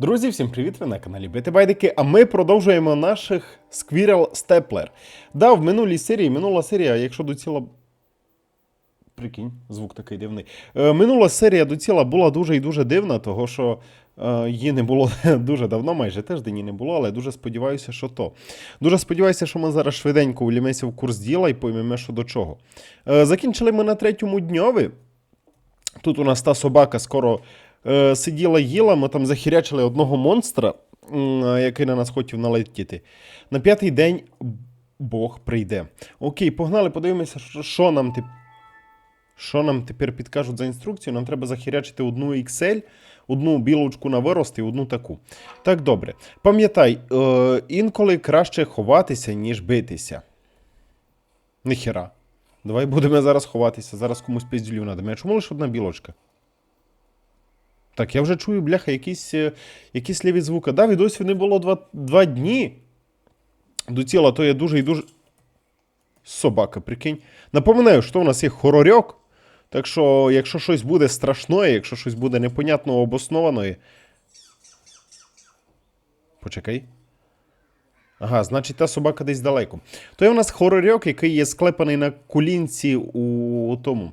Друзі, всім привіт! Ви на каналі Бити Байдики, а ми продовжуємо наших Squirrel Stepler. Да, в минулій серії, минула серія, якщо доціла. Прикинь, звук такий дивний. Е, минула серія доціла була дуже і дуже дивна, того що е, її не було дуже давно, майже тиждень її не було, але дуже сподіваюся, що то. Дуже сподіваюся, що ми зараз швиденько влімемося в курс діла і поймемо, що до чого. Е, закінчили ми на третьому дньові. Тут у нас та собака скоро е, сиділа їла, ми там захірячили одного монстра, який на нас хотів налетіти. На п'ятий день Бог прийде. Окей, погнали, подивимося, що, нам теп- що нам тепер підкажуть за інструкцію. Нам треба захірячити одну XL, одну білочку на вирост і одну таку. Так, добре. Пам'ятай, е, інколи краще ховатися, ніж битися. Ніхера. Давай будемо зараз ховатися. Зараз комусь піздюлів надо. Чому лише одна білочка? Так, я вже чую, бляха, якісь, е, якісь ліві звуки. Да, відосів не було два, два дні. До тіла, то є дуже і дуже. Собака, прикинь. Напоминаю, що у нас є хорорьок. Так що, якщо щось буде страшне, якщо щось буде непонятно обоснованої. Почекай. Ага, значить, та собака десь далеко. То є у нас хорорьок, який є склепаний на колінці у тому.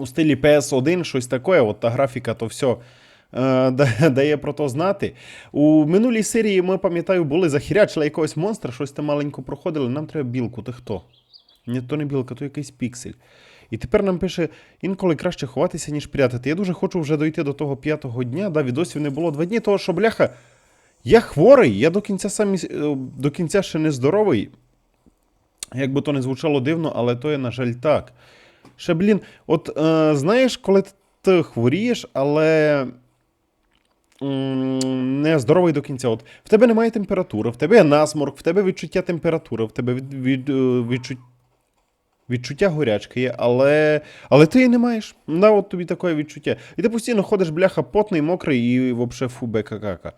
У стилі PS1, щось таке, от та графіка, то все. Дає про то знати. У минулій серії ми пам'ятаю, були захірячили якогось монстра, щось там маленько проходили. Нам треба білку. Ти хто? Ні, то не білка, то якийсь піксель. І тепер нам пише: інколи краще ховатися, ніж прятати. Я дуже хочу вже дойти до того п'ятого дня. Да, відосів не було два дні, того що, бляха, я хворий, я до кінця самі, е, до кінця ще не здоровий. Як би то не звучало дивно, але то є, на жаль, так. Ще, блін, от е, знаєш, коли ти хворієш, але не здоровий до кінця. От в тебе немає температури, в тебе насморк, в тебе відчуття температури, в тебе від, від, е, відчут, відчуття горячки є, але, але ти її не маєш. На, от тобі таке відчуття. І ти постійно ходиш, бляха, потний, мокрий і взагалі фу бека-кака.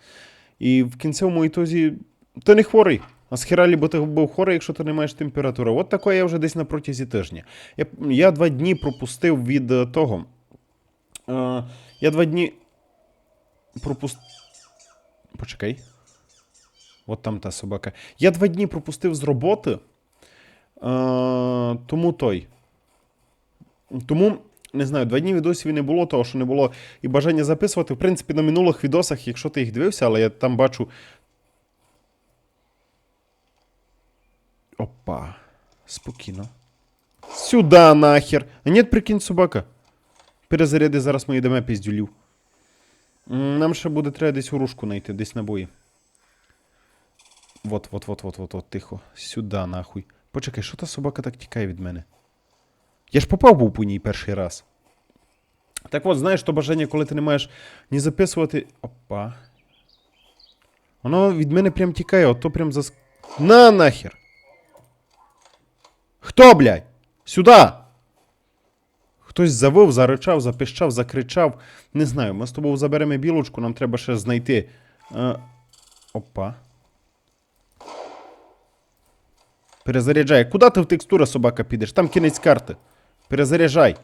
І в кінцевому ітозі ти не хворий. А з хера лібо ти був хворий, якщо ти не маєш температури. От таке я вже десь на протязі тижня. Я, я два дні пропустив від е, того. Е, я два дні пропустив. Почекай. От там та собака. Я два дні пропустив з роботи. Е, тому той. Тому, не знаю, два дні відосів і не було, того що не було і бажання записувати. В принципі, на минулих відосах, якщо ти їх дивився, але я там бачу. Опа. Спокійно. Сюда нахер. А ні, прикинь, собака. Перезаряди зараз ми йдемо піздюлів. Нам ще буде треба десь урушку знайти, десь набої. Вот, вот, вот, вот, вот, вот, тихо. Сюда, нахуй. Почекай, що та собака так тікає від мене? Я ж попав був по ній перший раз. Так от, знаєш, то бажання, коли ти не маєш ні записувати. Опа. Воно від мене прям тікає, от то прям зас. На нахер! Хто, блядь? Сюда! Хтось завив, заричав, запищав, закричав. Не знаю, ми з тобою заберемо білочку, нам треба ще знайти. Е, опа. Перезаряджай. Куди ти в текстура, собака, підеш? Там кінець карти. Перезаряджай.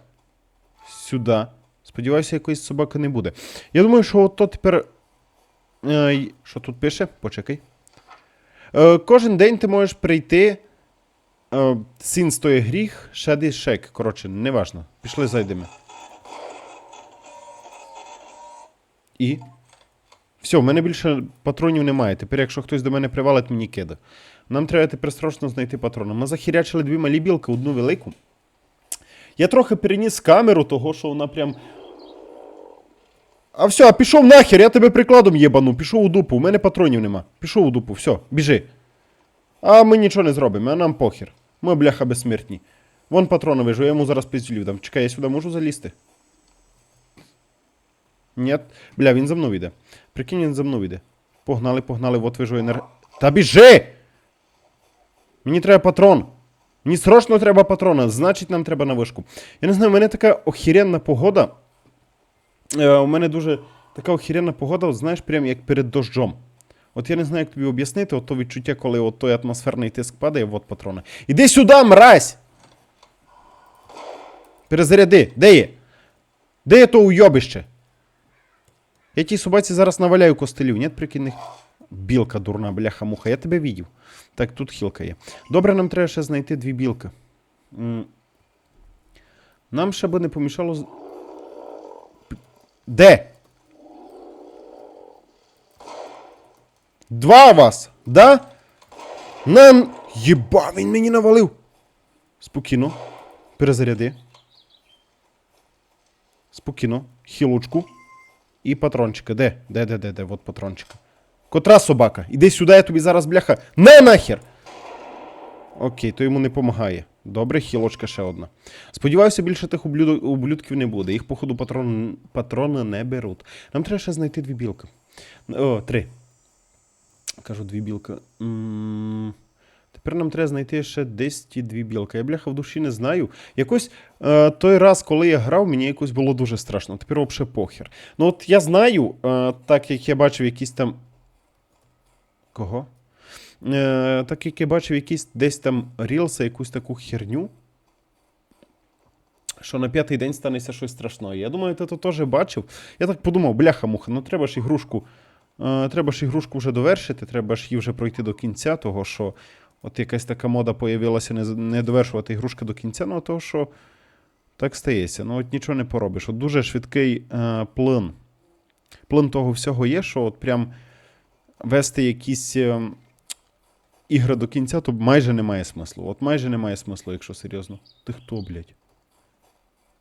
Сюди. Сподіваюся, якоїсь собаки не буде. Я думаю, що от то тепер. Е, що тут пише? Почекай. Е, кожен день ти можеш прийти. Е, син стоїть гріх, шади шек. Коротше, неважно. Пішли зайдемо. І. Все, в мене більше патронів немає. Тепер, якщо хтось до мене привалить, мені кида. Нам треба тепер срочно знайти патрони. Ми захірячили дві малі білки, одну велику. Я трохи переніс камеру, того, що вона прям. А все, а пішов нахер, я тебе прикладом єбану, пішов у дупу, у мене патронів нема. Пішов у дупу, все, біжи. А ми нічого не зробимо, а нам похер. Ми бляха безсмертні. Вон патрони вижу, я йому зараз пиздюлів дам. Чекай, я сюди можу залізти? Ні. Бля, він за мною йде. Прикинь, він за мною йде. Погнали, погнали, от вижу енер... Та біжи! Мені треба патрон. Мені срочно треба патрона, значить нам треба на вишку. Я не знаю, у мене така охеренна погода. Е, у мене дуже така охеренна погода, знаєш, прям як перед дощом. От я не знаю, як тобі об'яснити, от то відчуття, коли от той атмосферний тиск падає, от патрони. Іди сюди, мразь! Перезаряди, де є? Де є то уйобище? Я тій собаці зараз наваляю костелів, нет прикинних. Білка дурна, бляха-муха, я тебе видів. Так, тут хілка є. Добре, нам треба ще знайти дві білки. Нам ще би не помішало. Де? Два вас, да? Нам. Єба, він мені навалив. Спокійно. Перезаряди. Спокійно. Хілочку. І патрончика. Де? Де, де, де, де? От патрончика. Котра собака? Іди сюди, я тобі зараз бляха. Не нахер! Окей, то йому не помагає. Добре, хілочка ще одна. Сподіваюся, більше тих ублюдок, ублюдків не буде. Їх, походу, патрон, патрони не беруть. Нам треба ще знайти дві білки. О, три. Кажу, дві білки. м Тепер нам треба знайти ще десь ті дві білки. Я бляха в душі не знаю. Якось е, той раз, коли я грав, мені якось було дуже страшно. Тепер взагалі похер. Ну от я знаю, е, так як я бачив якісь там. Кого? Е, так як я бачив якісь десь там рілси, якусь таку херню. Що на п'ятий день станеться щось страшне. Я думаю, ти то теж бачив. Я так подумав, бляха-муха, ну треба ж ігрушку. Е, треба ж ігрушку вже довершити, треба ж її вже пройти до кінця, того що от якась така мода появилася не, довершувати ігрушки до кінця, ну того що так стається. Ну от нічого не поробиш. От дуже швидкий е, плин. Плин того всього є, що от прям вести якісь е, ігри до кінця, то майже немає смислу. От майже немає смислу, якщо серйозно. Ти хто, блядь?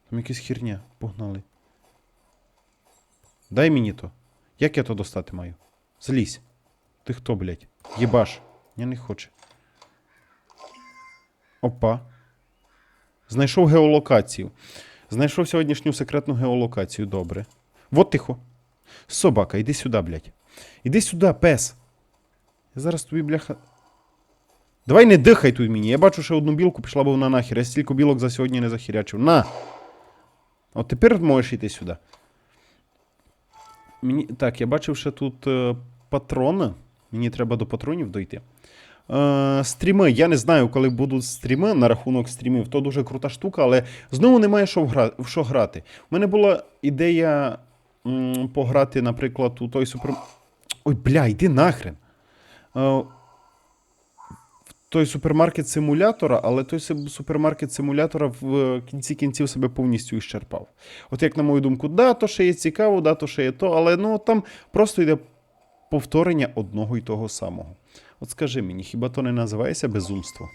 Там якась херня. Погнали. Дай мені то. Як я то достати маю? Злізь. Ти хто, блядь? Єбаш. Я не хочу. Опа. Знайшов геолокацію. Знайшов сьогоднішню секретну геолокацію. Добре. Вот тихо. Собака, іди сюди, блядь. Іди сюди, пес. Я зараз тобі, бляха. Давай не дихай тут мені. Я бачу, що одну білку пішла б вона нахер. Я стільки білок за сьогодні не захірячив. На! От тепер можеш йти сюди. Мені... Так, я бачив, ще тут е, патрони. Мені треба до патронів дойти. Е, стріми. Я не знаю, коли будуть стріми на рахунок стрімів. То дуже крута штука, але знову немає що, вгра... в що грати. У мене була ідея м, пограти, наприклад, у той супер. Ой, бля, йди нахрен. Е, той супермаркет симулятора, але той супермаркет симулятора в е, кінці кінців себе повністю іщерпав. От як на мою думку, да, то ще є цікаво, да, то ще є то, але ну там просто йде повторення одного і того самого. От скажи мені, хіба то не називається безумство?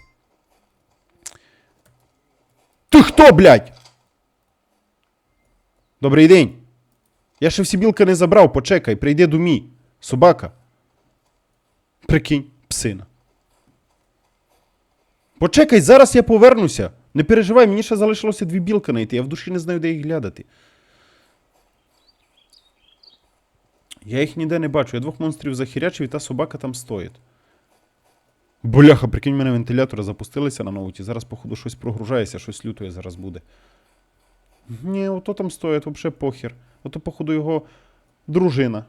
Ти хто, блядь? Добрий день. Я ще всі білки не забрав, почекай, прийди до мій. Собака. Прикинь, псина. Почекай, зараз я повернуся. Не переживай, мені ще залишилося дві білки знайти. Я в душі не знаю, де їх глядати. Я їх ніде не бачу. Я двох монстрів захірячив, і та собака там стоїть. Бляха, прикинь, мене вентилятори запустилися на ноуті. Зараз, походу, щось прогружається, щось лютує зараз буде. Ні, ото там стоїть, взагалі похер. Ото, походу, його дружина.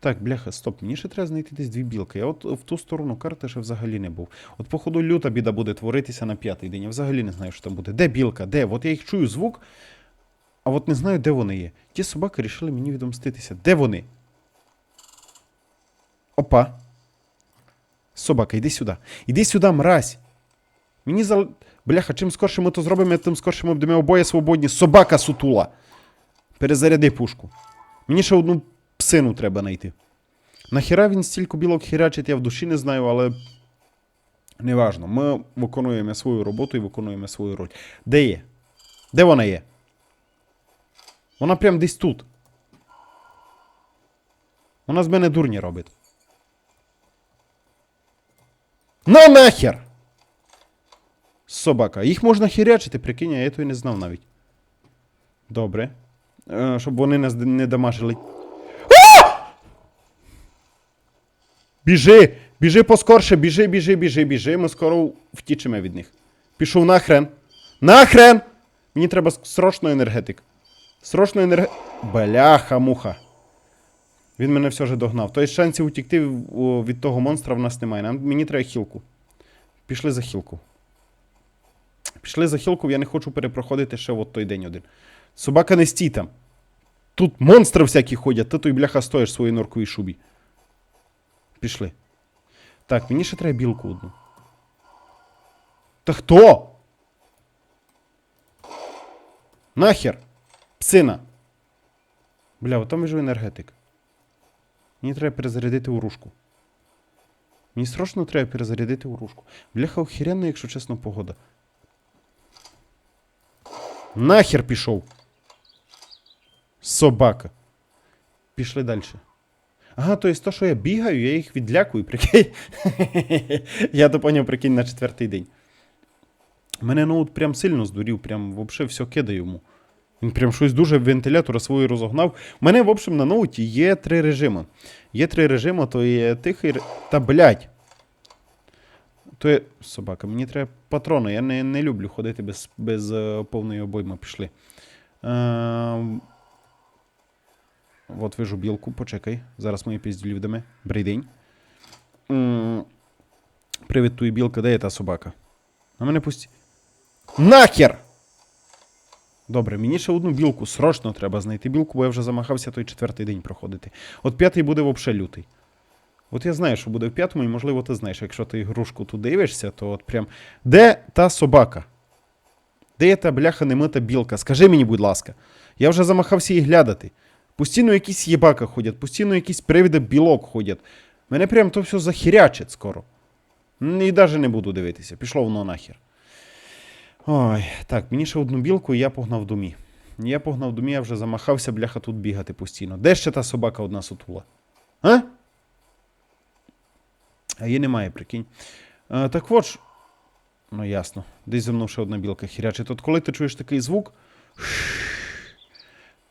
Так, бляха, стоп, мені ще треба знайти десь дві білки. Я от в ту сторону карти ще взагалі не був. От, походу, люта біда буде творитися на п'ятий день. Я взагалі не знаю, що там буде. Де білка? Де? От я їх чую звук, а от не знаю, де вони є. Ті собаки рішили мені відомститися. Де вони? Опа. Собака, йди сюди. Іди сюди, мразь. Мені зал... Бляха, чим скорше ми то зробимо, тим скорше ми будемо обоє свободні. Собака сутула. Перезаряди пушку. Мені ще одну псину треба знайти. Нахіра він стільки білок хірячить, я в душі не знаю, але. Неважно. Ми виконуємо свою роботу і виконуємо свою роль. Де є? Де вона є? Вона прям десь тут. Вона з мене дурні робить. На нахер! Собака. Їх можна хірячити, прикинь, я то й не знав навіть. Добре. Е, щоб вони нас не дамажили. А! Біжи! Біжи поскорше, біжи, біжи, біжи, біжи. Ми скоро втічемо від них. Пішов нахрен. Нахрен! Мені треба срочно енергетик. Срочно енерге... Бляха, муха. Він мене все ж догнав. Тобто шансів утікти від того монстра в нас немає. Нам, мені треба хілку. Пішли за хілку. Пішли за хілку, я не хочу перепроходити ще от той день один. Собака не стій там. Тут монстри всякі ходять, ти той бляха стоїш в своїй норковій шубі. Пішли. Так, мені ще треба білку одну. Та хто? Нахер! Псина! Бля, от там вижу енергетик. Мені треба перезарядити урушку. Мені срочно треба перезарядити урушку. Бляха охеренно, якщо чесно, погода. Нахер пішов. Собака. Пішли далі. Ага, то є то, що я бігаю, я їх відлякую, прикинь. я то прикинь, на четвертий день. Мене ноут прям сильно здурів, прям вообще все кидає йому. Він прям щось дуже вентилятора свою розогнав. У мене, в общем, на ноуті є три режими. Є три режими, то є тихий. Та блядь. То є. Собака, мені треба патрони. Я не, не люблю ходити без, без е, повної обойми. Пішли. Е, от вижу білку, почекай. Зараз мої пізділі вдаме. Брейдень. М, Привіт, туї білка, де є та собака? На мене пусті. Нахер! Добре, мені ще одну білку. Срочно треба знайти білку, бо я вже замахався той четвертий день проходити. От п'ятий буде взагалі лютий. От я знаю, що буде в п'ятому, і можливо ти знаєш, якщо ти ігрушку тут дивишся, то от прям. Де та собака? Де є та бляха немита білка? Скажи мені, будь ласка. Я вже замахався її глядати. Постійно якісь єбака ходять, постійно якісь привиди білок ходять. Мене прям то все захірячить скоро. І навіть не буду дивитися. Пішло воно нахер. Ой, так, мені ще одну білку, і я погнав домі. Я погнав домі, я вже замахався, бляха, тут бігати постійно. Де ще та собака одна сутула? А? А її немає, прикинь. А, так от. Ну, ясно. Десь за мною ще одна білка хірячить. От коли ти чуєш такий звук,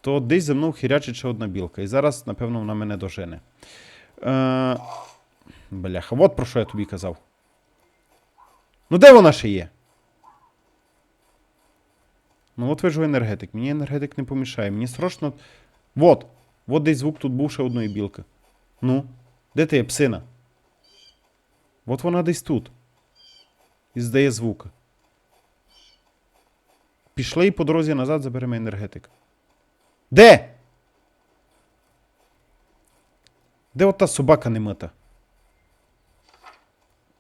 то десь за мною хірячить ще одна білка. І зараз, напевно, вона мене дожене. Е, бляха, от про що я тобі казав. Ну, де вона ще є? Ну, от вижу енергетик. Мені енергетик не помішає. Мені срочно. Вот. Вот десь звук тут був ще одної білки. Ну, де ти є, псина? От вона десь тут. І здає звук. Пішли і по дорозі назад заберемо енергетик. Де? Де от та собака немита?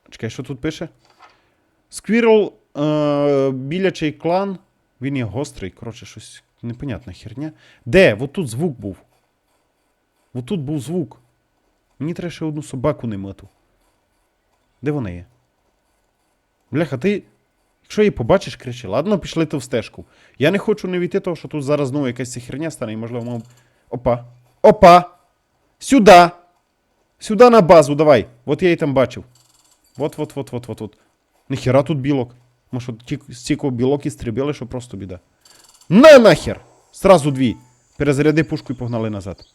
Чекай, що тут пише? Сквірл, е, білячий клан. Він є гострий, коротше, щось непонятна херня. Де? От тут звук був. От тут був звук. Мені треба ще одну собаку немиту. Де вона є? Бляха, ти. Якщо її побачиш, кричи. Ладно, пішли ти в стежку. Я не хочу не війти, того, що тут зараз знову якась херня стане, і можливо, мов. Опа. Опа! Сюда! Сюда на базу, давай. От я її там бачив. Вот, вот, вот, вот, вот, вот. Ніхера тут білок. Може, ті- стільки білок і стрібили, що просто біда. На нахер! Сразу дві. Перезаряди пушку і погнали назад.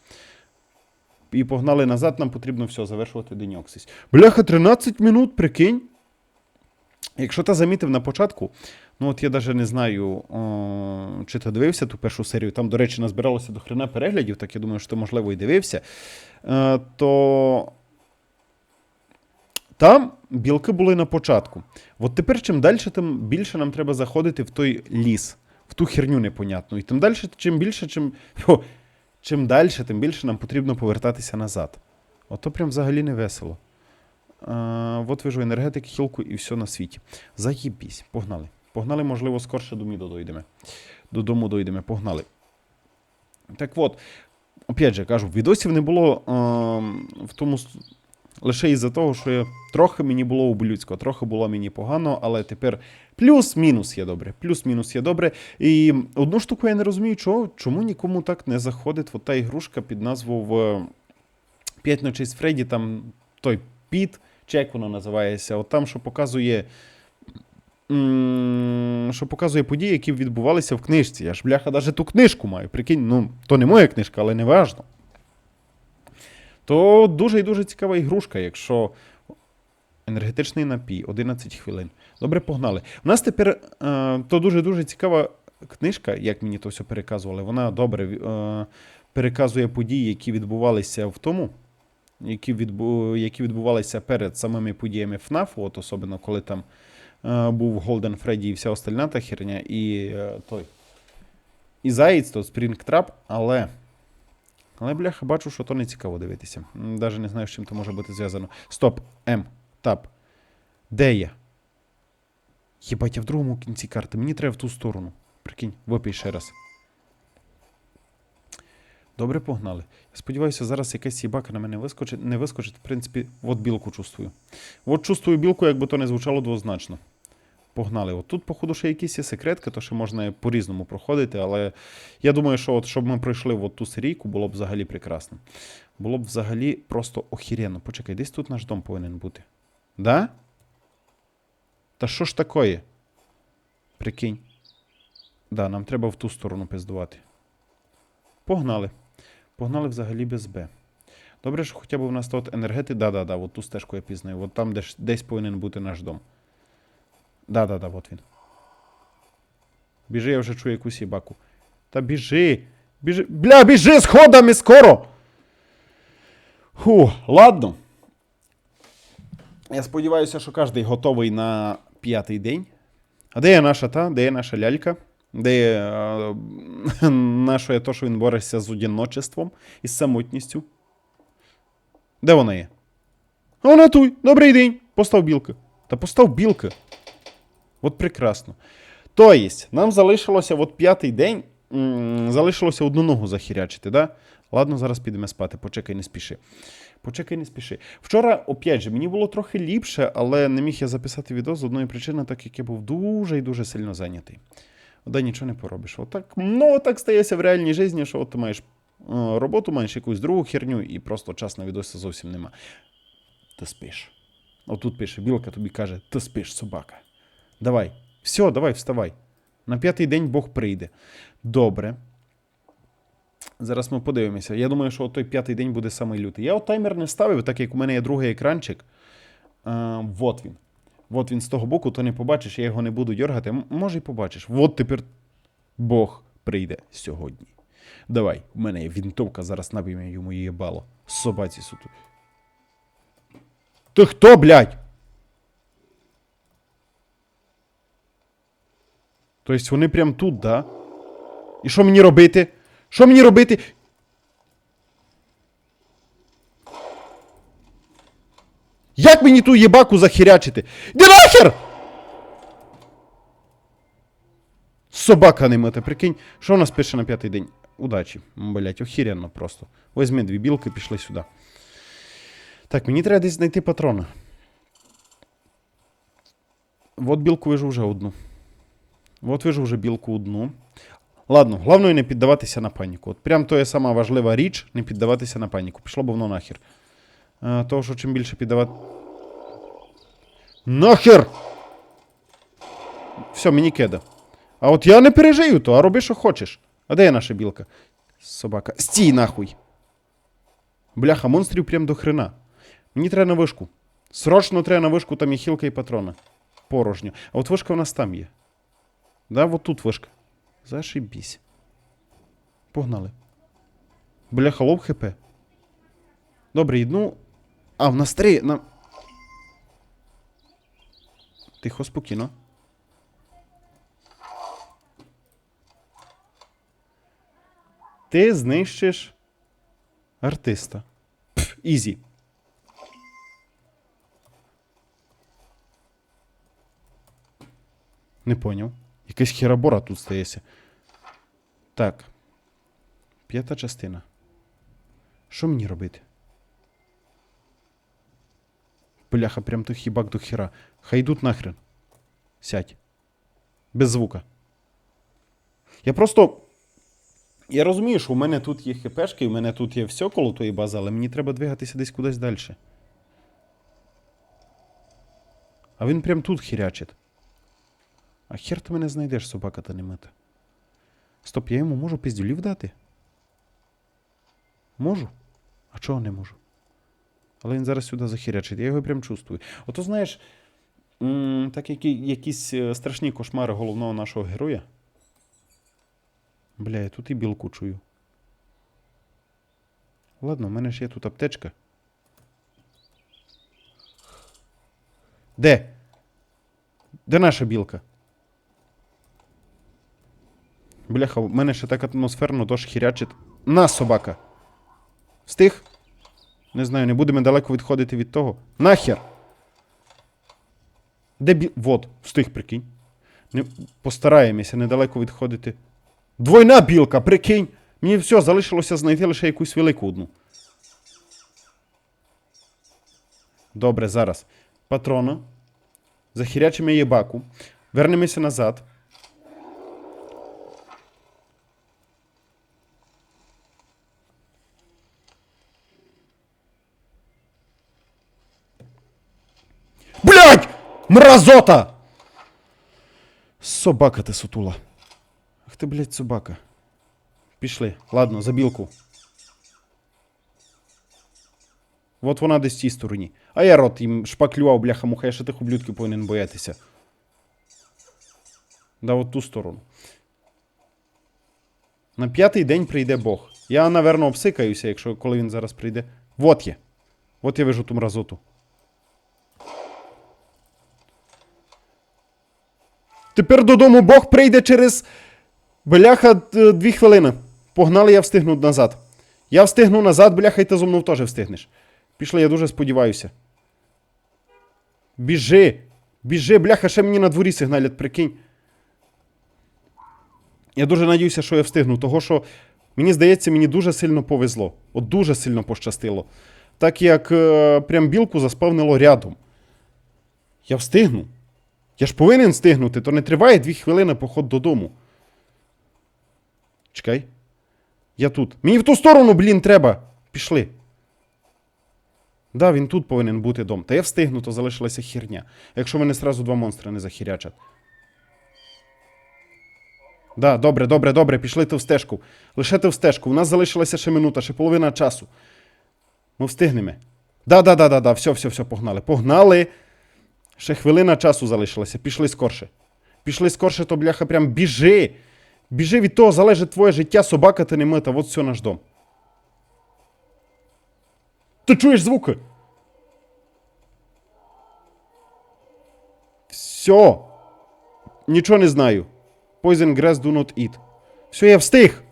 І погнали назад, нам потрібно все, завершувати деньоксись. Бляха, 13 минут, прикинь. Якщо ти замітив на початку, ну от я навіть не знаю, о, чи ти дивився ту першу серію, там, до речі, назбиралося до хрена переглядів, так я думаю, що ти, можливо, і дивився. Е, то там білки були на початку. От тепер, чим далі, тим більше нам треба заходити в той ліс, в ту херню непонятну. І тим далі, чим більше, чим, фу, чим далі, тим більше нам потрібно повертатися назад. Ото прям взагалі не весело. А, от вижу енергетик, хілку і все на світі. Заїбісь, погнали. Погнали, можливо, скорше до міду дойдемо. Додому дойдемо, погнали. Так от, опять же, кажу, відосів не було ем, в тому. Лише із-за того, що я, трохи мені було ублюдсько, трохи було мені погано, але тепер плюс-мінус є добре. Плюс-мінус є добре. І одну штуку я не розумію, чого, чому нікому так не заходить от та ігрушка під назвою 5 ночей з Фредді, там той Піт, чи як воно називається, от там, що показує. Що показує події, які відбувалися в книжці. Я ж, бляха, навіть ту книжку маю. Прикинь, ну, то не моя книжка, але не важно. То дуже і дуже цікава ігрушка, якщо енергетичний напій, 11 хвилин. Добре, погнали. У нас тепер е, то дуже-дуже цікава книжка, як мені то все переказували. Вона добре е, переказує події, які відбувалися в тому, які, відбу, які відбувалися перед самими подіями ФНАФ, от особливо коли там е, був Голден Фредді і вся остальна та херня, і е, той. І Заєць, то Спрінгтрап, але Але бляха, бачу, що то не цікаво дивитися. Навіть не знаю, з чим то може бути зв'язано. Стоп, М, тап. Де я? Єбать, я в другому кінці карти. Мені треба в ту сторону. Прикинь, випий ще раз. Добре, погнали. Я сподіваюся, зараз якась їбака на мене вискочить. Не вискочить, в принципі, от білку чувствую. От чувствую білку, якби то не звучало двозначно. Погнали. От тут, походу, ще якісь є секретки, то ще можна по-різному проходити, але я думаю, що от, щоб ми пройшли от ту серійку, було б взагалі прекрасно. Було б взагалі просто охіренно. Почекай, десь тут наш дом повинен бути. Да? Та що ж такое? Прикинь. Да, нам треба в ту сторону пиздувати. Погнали. Погнали взагалі без Б. Добре, що хоча б у нас тут енергети. Да-да-да, от ту стежку я пізнаю. От там десь, десь повинен бути наш дом. Да-да-да, от він. Біжи, я вже чую якусь їбаку. Та біжи! Біжи. Бля, біжи сходами скоро! Фу, ладно. Я сподіваюся, що кожен готовий на п'ятий день. А де є наша та? Де є наша лялька? Де є е, то, що він бореться з одиночеством і з самотністю? Де вона є? А вона туй. Добрий день. Постав білка. Та постав білка. От прекрасно. Тобто, нам залишилося от п'ятий день. Залишилося одну ногу захірячити, да? Ладно, зараз підемо спати. Почекай, не спіши. Почекай, не спіши. Вчора, опять же, мені було трохи ліпше, але не міг я записати відео з одної причини, так як я був дуже і дуже сильно зайнятий. Да нічого не поробиш. Отак, ну, так стається в реальній житті, що от ти маєш е, роботу, маєш якусь другу херню, і просто час на відоси зовсім нема. Ти спиш. Отут пише, білка тобі каже, ти спиш, собака. Давай. Все, давай, вставай. На п'ятий день Бог прийде. Добре. Зараз ми подивимося. Я думаю, що той п'ятий день буде самий лютий. Я от таймер не ставив, так як у мене є другий екранчик. А, вот він. От він з того боку, то не побачиш, я його не буду дергати. М- Може, і побачиш. От тепер Бог прийде сьогодні. Давай, у мене є вінтовка, зараз наб'ємо йому її бало. Собаці суту. Ти хто, блядь? Тобто вони прям тут, да? І що мені робити? Що мені робити? Як мені ту єбаку захірячити? Де нахер! Собака не мити, прикинь, що у нас пише на п'ятий день? Удачі. Блять, охіренно просто. Возьми дві білки, пішли сюди. Так, мені треба десь знайти патрона. От білку вижу вже одну. От вижу вже білку одну. Ладно, головне не піддаватися на паніку. От прям то є сама важлива річ, не піддаватися на паніку. Пішло б воно нахер. А, того, що чим більше піддавати. Нахер! Все, мені кеда. А от я не пережию то, а роби, що хочеш. А де є наша білка? Собака. Стій нахуй. Бляха, монстрів прям до хрена. Мені треба на вишку. Срочно треба на вишку, там є хілка і патрона. Порожньо. А от вишка у нас там є. Да, от тут вишка. Зашибісь. Погнали. Бляха, лоб хп. Добре, ну. А, в нас три. На... Тихо, спокійно. Ти знищиш артиста. Пф, ізі. Не поняв. Якась херабора тут стається. Так. П'ята частина. Що мені робити? Бляха, прям то хібак до хера. Хай нахрен. Сядь. Без звука. Я просто. Я розумію, що у мене тут є хпшки, у мене тут є все коло тої бази, але мені треба двигатися десь кудись далі. А він прям тут хірячить. А хер ти мене знайдеш, собака та не мита. Стоп, я йому можу піздюлів дати? Можу? А чого не можу? Але він зараз сюди захірячить, я його прям чувствую. Ото знаєш, так які, якісь е, страшні кошмари головного нашого героя. Бля, я тут і білку чую. Ладно, в мене ж є тут аптечка. Де? Де наша білка? Бляха, в мене ще так атмосферно дощ хірячить. На, собака! Встиг? Не знаю, не будемо далеко відходити від того. Нахер! Де бі... Вот, встиг, прикинь. Не... Постараємося недалеко відходити. Двойна білка, прикинь! Мені все, залишилося знайти лише якусь велику одну. Добре, зараз. Патрона. Захірячимо її баку. Вернемося назад. Блять! Мразота! Собака ти сутула. Ах ти, блядь, собака. Пішли. Ладно, за білку. От вона десь в цій стороні. А я рот їм шпаклював, бляха муха, я ще тих ублюдків повинен боятися. Да, от ту сторону. На п'ятий день прийде Бог. Я, наверно, обсикаюся, якщо коли він зараз прийде. Вот є. От я вижу ту мразоту. Тепер додому Бог прийде через. Бляха, дві хвилини. Погнали, я встигну назад. Я встигну назад, бляха, і ти зо мною теж встигнеш. Пішли, я дуже сподіваюся. Біжи! Біжи, бляха, ще мені на дворі сигналять, прикинь. Я дуже надіюся, що я встигну, того що мені здається, мені дуже сильно повезло. От дуже сильно пощастило. Так як е, прям білку заспавнило рядом. Я встигну. Я ж повинен встигнути, то не триває дві хвилини поход додому. Чекай. Я тут. Мені в ту сторону, блін, треба. Пішли. Да, він тут повинен бути дом. Та я встигну, то залишилася херня. Якщо мене сразу два монстри не захірячать. Да, добре, добре, добре, пішли ти в стежку. Лише ти в стежку. У нас залишилася ще минута, ще половина часу. Ми встигнемо. Да, да, да, да, да, все, все, все, погнали. Погнали. Ще хвилина часу залишилася. Пішли скорше. Пішли скорше, то бляха, прям біжи. Біжи від того, залежить твоє життя, собака ти не мита, от все наш дом. Ти чуєш звуки? Все. Нічого не знаю. Poison grass do not eat. Все, я встиг.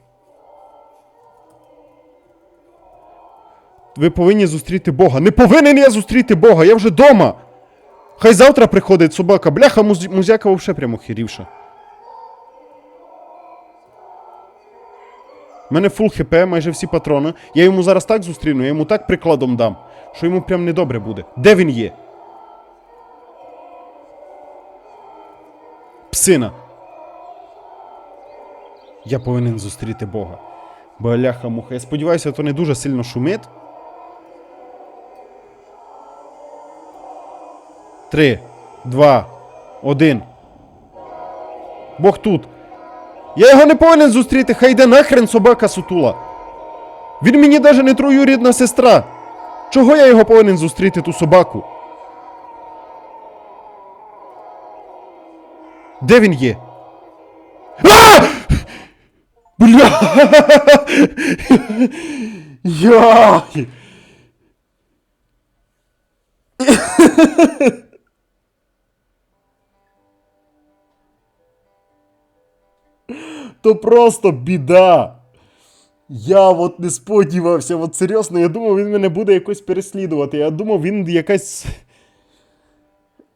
Ви повинні зустріти Бога. Не повинен я зустріти Бога, я вже дома. Хай завтра приходить собака. Бляха, муз... музяка вовше прямо хірівша. У мене фул хп, майже всі патрони. Я йому зараз так зустріну, я йому так прикладом дам, що йому прям недобре буде. Де він є? Псина. Я повинен зустріти Бога. Бляха муха. Я сподіваюся, то не дуже сильно шумить. Три, два, один. Бог тут. Я його не повинен зустріти, хай йде нахрен собака сутула. Він мені навіть не троюрідна сестра. Чого я його повинен зустріти, ту собаку? Де він є? А! Бля! Яй! То просто біда. Я от не сподівався, от серйозно, я думав, він мене буде якось переслідувати. Я думав, він якась.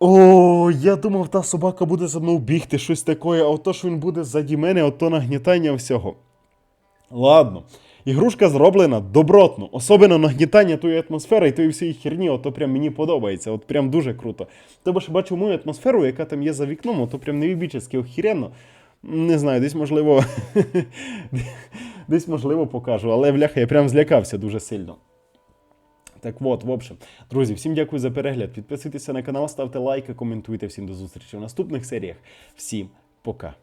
О, я думав, та собака буде за мною бігти, щось таке, а ото ж він буде ззаді мене, ото нагнітання всього. Ладно. Ігрушка зроблена добротно, особливо нагнітання тої атмосфери і тої всієї херні, ото прям мені подобається, от прям дуже круто. Тобто бачу мою атмосферу, яка там є за вікном, ото прям невібічески охеренно. Не знаю, десь можливо. десь можливо покажу, але бляха, я прям злякався дуже сильно. Так от, в общем, друзі, всім дякую за перегляд. Підписуйтеся на канал, ставте лайки, коментуйте. Всім до зустрічі в наступних серіях. Всім пока.